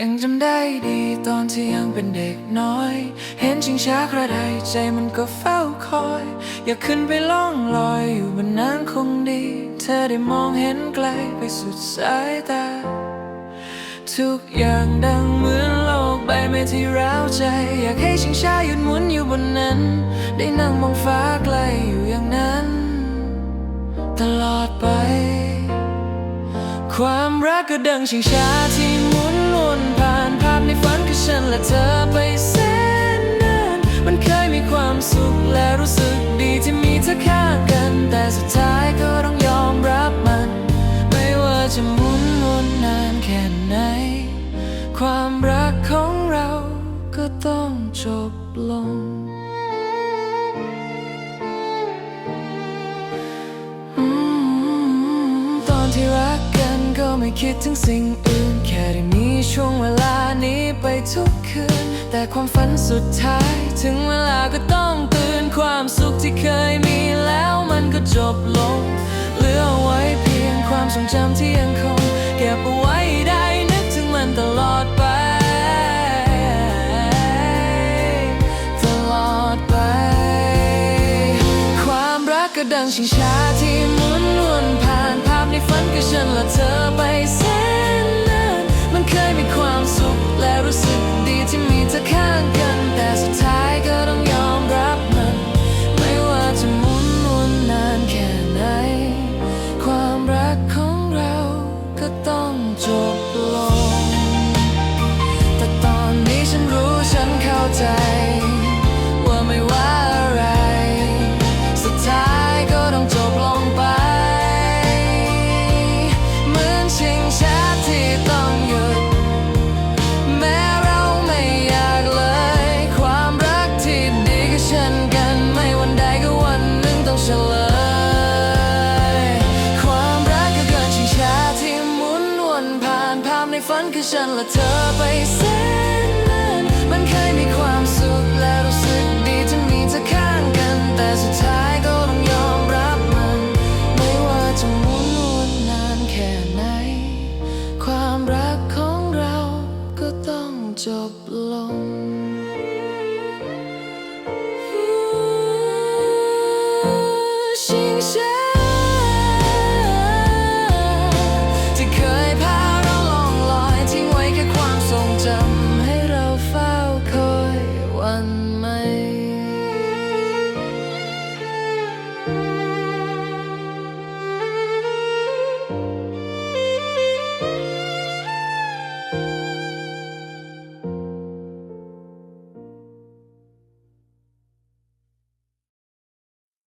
ยังจำได้ดีตอนที่ยังเป็นเด็กน้อย เห็นชิงช้ากระไดใจมันก็เฝ้าคอย อยากขึ้นไปล่องลอยอยู่บนนั้นคงดี เธอได้มองเห็นไกลไปสุดสายตา ทุกอย่างดังเหมือนโลกใบไม้ที่ร้าวใจ อยากให้ชิงช้าหยุดหมุนอยู่บนนั้น ได้นั่งมองฟ้าไกลอยู่อย่างนั้น ตลอดไป ความรักก็ดังชิงช้าที่ และเธอไปแสนนานมันเคยมีความสุขและรู้สึกดีที่มีเธอข้างกัน แต่สุดท้ายก็ต้องยอมรับมัน ไม่ว่าจะหมุนวนนานแค่ไหน ความรักของเราก็ต้องจบลง ไม่คิดถึงสิ่งอื่น แค่ได้มีช่วงเวลานี้ไปทุกคืน แต่ความฝันสุดท้าย ถึงเวลาก็ต้องตื่นความสุขที่เคยมีแล้วมันก็จบลง เหลือไว้เพียงความทรงจำที่ยังคง เก็บเอาไว้ได้นึกถึงมันตลอดไป ตลอดไป ความรักก็ดังชิงช้าที่มุ ฝันกับฉันและเธอไป ฝันคือฉันและเธอไปแสนนานมันเคยมีความสุขและรู้สึกดีที่มีเธอข้างกัน แต่สุดท้ายก็ต้องยอมรับมัน ไม่ว่าจะหมุนวนนานแค่ไหน ความรักของเราก็ต้องจบลง